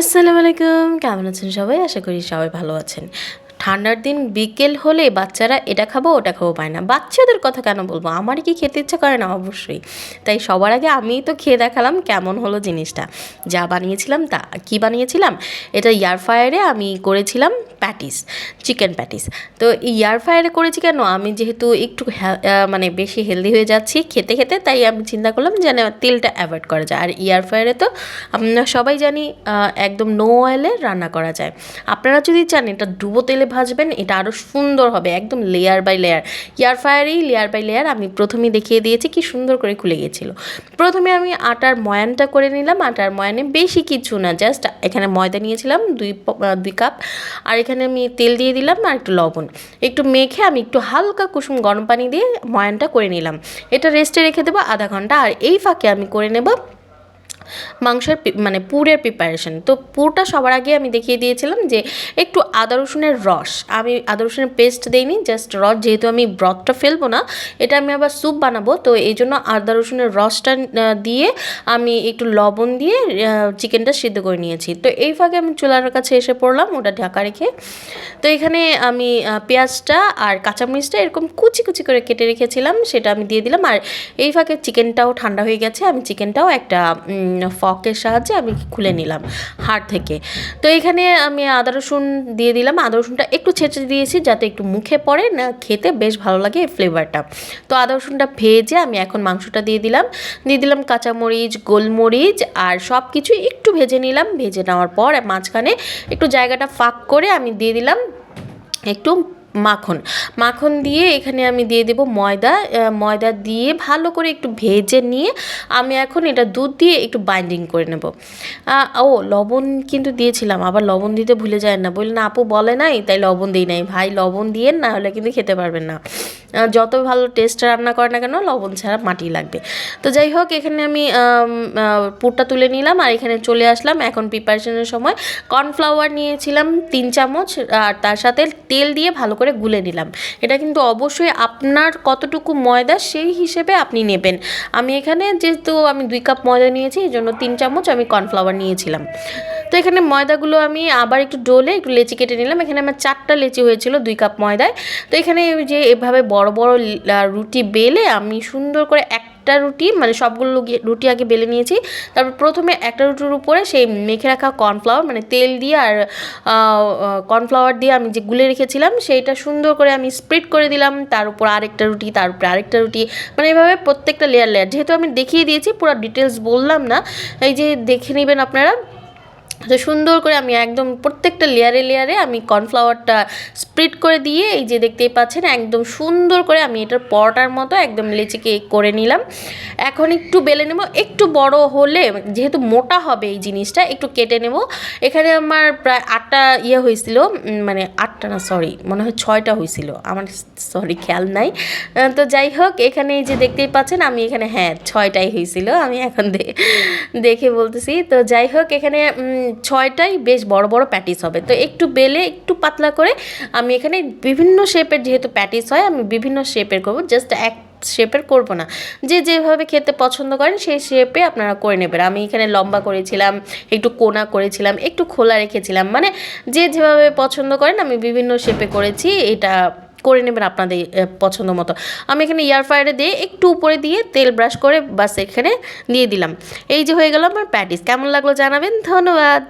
আসসালামু আলাইকুম কেমন আছেন সবাই? আশা করি সবাই ভালো আছেন। ঠান্ডার দিন বিকেল হলে বাচ্চারা এটা খাব, ওটা খাব পায় না। বাচ্চাদের কথা কেন বলব? আমারই কি খেতে ইচ্ছা করে না? অবশ্যই। তাই সবার আগে আমি তো খেয়ে দেখালাম কেমন হলো জিনিসটা। যা বানিয়েছিলাম তা, কি বানিয়েছিলাম? এটা ইয়ারফায়ারে আমি করেছিলাম। প্যাটিস চিকেন প্যাটিস তো এই এয়ার ফ্রায়ারে করেছি কেন? আমি যেহেতু একটু মানে বেশি হেলদি হয়ে যাচ্ছি খেতে খেতে, তাই আমি চিন্তা করলাম যেন তেলটা অ্যাভয়েড করা যায়। আর এয়ার ফ্রায়ারে তো সবাই জানি একদম নো অয়েলে রান্না করা যায়। আপনারা যদি চান এটা ডুবো তেলে ভাজবেন, এটা আরও সুন্দর হবে, একদম লেয়ার বাই লেয়ার এয়ার ফ্রায়ারেই লেয়ার বাই লেয়ার আমি প্রথমেই দেখিয়ে দিয়েছি কি সুন্দর করে খুলে গিয়েছিল। প্রথমে আমি আটার ময়ানটা করে নিলাম, আটার ময়ানে বেশি কিছু না জাস্ট এখানে ময়দা নিয়েছিলাম, দুই দুই কাপ আর এখানে আমি তেল দিয়ে দিলাম আর একটু লবণ। একটু মেখে আমি একটু হালকা কুসুম গরম পানি দিয়ে ময়ানটা করে নিলাম। এটা রেস্টে রেখে দেবো আধা ঘণ্টা আর এই ফাঁকে আমি করে নেব মাংসের মানে পুরের প্রিপারেশন তো পুরটা সবার আগে আমি দেখিয়ে দিয়েছিলাম যে একটু আদা রসুনের রস। আমি আদা রসুনের পেস্ট দিইনি জাস্ট রস যেহেতু আমি ব্রথটা ফেলব না, এটা আমি আবার স্যুপ বানাবো। তো এই জন্য আদা রসুনের রসটা দিয়ে আমি একটু লবণ দিয়ে চিকেনটা সিদ্ধ করে নিয়েছি। তো এই ফাঁকে আমি চুলার কাছে এসে পড়লাম, ওটা ঢাকা রেখে। তো এখানে আমি পেঁয়াজটা আর কাঁচামরিচটা এরকম কুচি কুচি করে কেটে রেখেছিলাম, সেটা আমি দিয়ে দিলাম। আর এই ফাঁকে চিকেনটাও ঠান্ডা হয়ে গেছে, আমি চিকেনটাও একটা ফকের সাহায্যে আমি খুলে নিলাম হাড় থেকে। তো এখানে আমি আদা, রসুন দিয়ে দিলাম। আদা, রসুনটা একটু ছেঁচে দিয়েছি যাতে একটু মুখে পড়ে, না খেতে বেশ ভালো লাগে এই ফ্লেভারটা তো আদা, রসুনটা ভেজে আমি এখন মাংসটা দিয়ে দিলাম। দিয়ে দিলাম কাঁচামরিচ, গোলমরিচ আর সব কিছু একটু ভেজে নিলাম। ভেজে নেওয়ার পর মাঝখানে একটু জায়গাটা ফাঁক করে আমি দিয়ে দিলাম একটু মাখন। মাখন দিয়ে এখানে আমি দিয়ে দেব ময়দা ময়দা দিয়ে ভালো করে একটু ভেজে নিয়ে আমি এখন এটা দুধ দিয়ে একটু বাইন্ডিং করে নেব। ও, লবণ কিন্তু দিয়েছিলাম, আবার লবণ দিতে ভুলে যায় না। বললেন, আপু বলে নাই, তাই লবণ দিই নাই। ভাই, লবণ দিয়ে না হলে কিন্তু খেতে পারবেন না। যত ভালো টেস্ট রান্না করে না কেন, লবণ ছাড়া মাটি লাগবে। তো যাই হোক, এখানে আমি পুরটা তুলে নিলাম আর এখানে চলে আসলাম এখন প্রিপারেশনের সময়। কর্নফ্লাওয়ার নিয়েছিলাম তিন চামচ আর তার সাথে তেল দিয়ে ভালো করে গুলে নিলাম। এটা কিন্তু অবশ্যই আপনার কতটুকু ময়দা সেই হিসেবে আপনি নেবেন। আমি এখানে যেহেতু আমি দুই কাপ ময়দা নিয়েছি, এই জন্য তিন চামচ আমি কর্নফ্লাওয়ার নিয়েছিলাম। তো এখানে ময়দাগুলো আমি আবার একটু ডোলে একটু লেচি কেটে নিলাম। এখানে আমার চারটা লেচি হয়েছিল, দুই কাপ ময়দায়। তো এখানে যে এভাবে বড় বড় রুটি বেলে আমি সুন্দর করে এক একটা রুটি মানে সবগুলো রুটি আগে বেলে নিয়েছি। তারপর প্রথমে একটা রুটির উপরে সেই মেখে রাখা কর্নফ্লাওয়ার মানে তেল দিয়ে আর কর্নফ্লাওয়ার দিয়ে আমি যে গুলে রেখেছিলাম, সেইটা সুন্দর করে আমি স্প্রেড করে দিলাম। তার উপর আরেকটা রুটি, তার উপরে আরেকটা রুটি মানে এভাবে প্রত্যেকটা লেয়ার লেয়ার যেহেতু আমি দেখিয়ে দিয়েছি, পুরো ডিটেলস বললাম না। এই যে দেখে নেবেন আপনারা। তো সুন্দর করে আমি একদম প্রত্যেকটা লেয়ারে লেয়ারে আমি কর্নফ্লাওয়ারটা স্প্রেড করে দিয়ে এই যে দেখতেই পাচ্ছেন, একদম সুন্দর করে আমি এটার পরোটার মতো একদম লেচিকে করে নিলাম। এখন একটু বেলে নেব, একটু বড় হলে যেহেতু মোটা হবে এই জিনিসটা, একটু কেটে নেব। এখানে আমার প্রায় আটটা ইয়ে হয়েছিল মানে আটটা না সরি মনে হয় ছয়টা হয়েছিল, আমার সরি খেয়াল নাই। তো যাই হোক, এখানে এই যে দেখতেই পাচ্ছেন, আমি এখানে হ্যাঁ ছয়টাই হয়েছিল, আমি এখন দেখে বলতেছি। তো যাই হোক, এখানে ছয়টাই বেশ বড় বড় প্যাটিস হবে। তো একটু বেলে, একটু পাতলা করে আমি এখানে বিভিন্ন শেপের যেহেতু প্যাটিস হয়, আমি বিভিন্ন শেপের করব। জাস্ট এক শেপের করব না। যে যেভাবে খেতে পছন্দ করেন, সেই শেপে আপনারা করে নেবেন। আমি এখানে লম্বা করেছিলাম, একটু কোনা করেছিলাম, একটু খোলা রেখেছিলাম। মানে যে যেভাবে পছন্দ করেন, আমি বিভিন্ন শেপে করেছি। এটা করে নেবেন আপনাদের পছন্দ মতো। আমি এখানে এয়ার ফ্রায়ারে দিয়ে একটু উপরে দিয়ে তেল ব্রাশ করে বাস এখানে দিয়ে দিলাম। এই যে হয়ে গেল আমার প্যাটিস কেমন লাগল জানাবেন? ধন্যবাদ।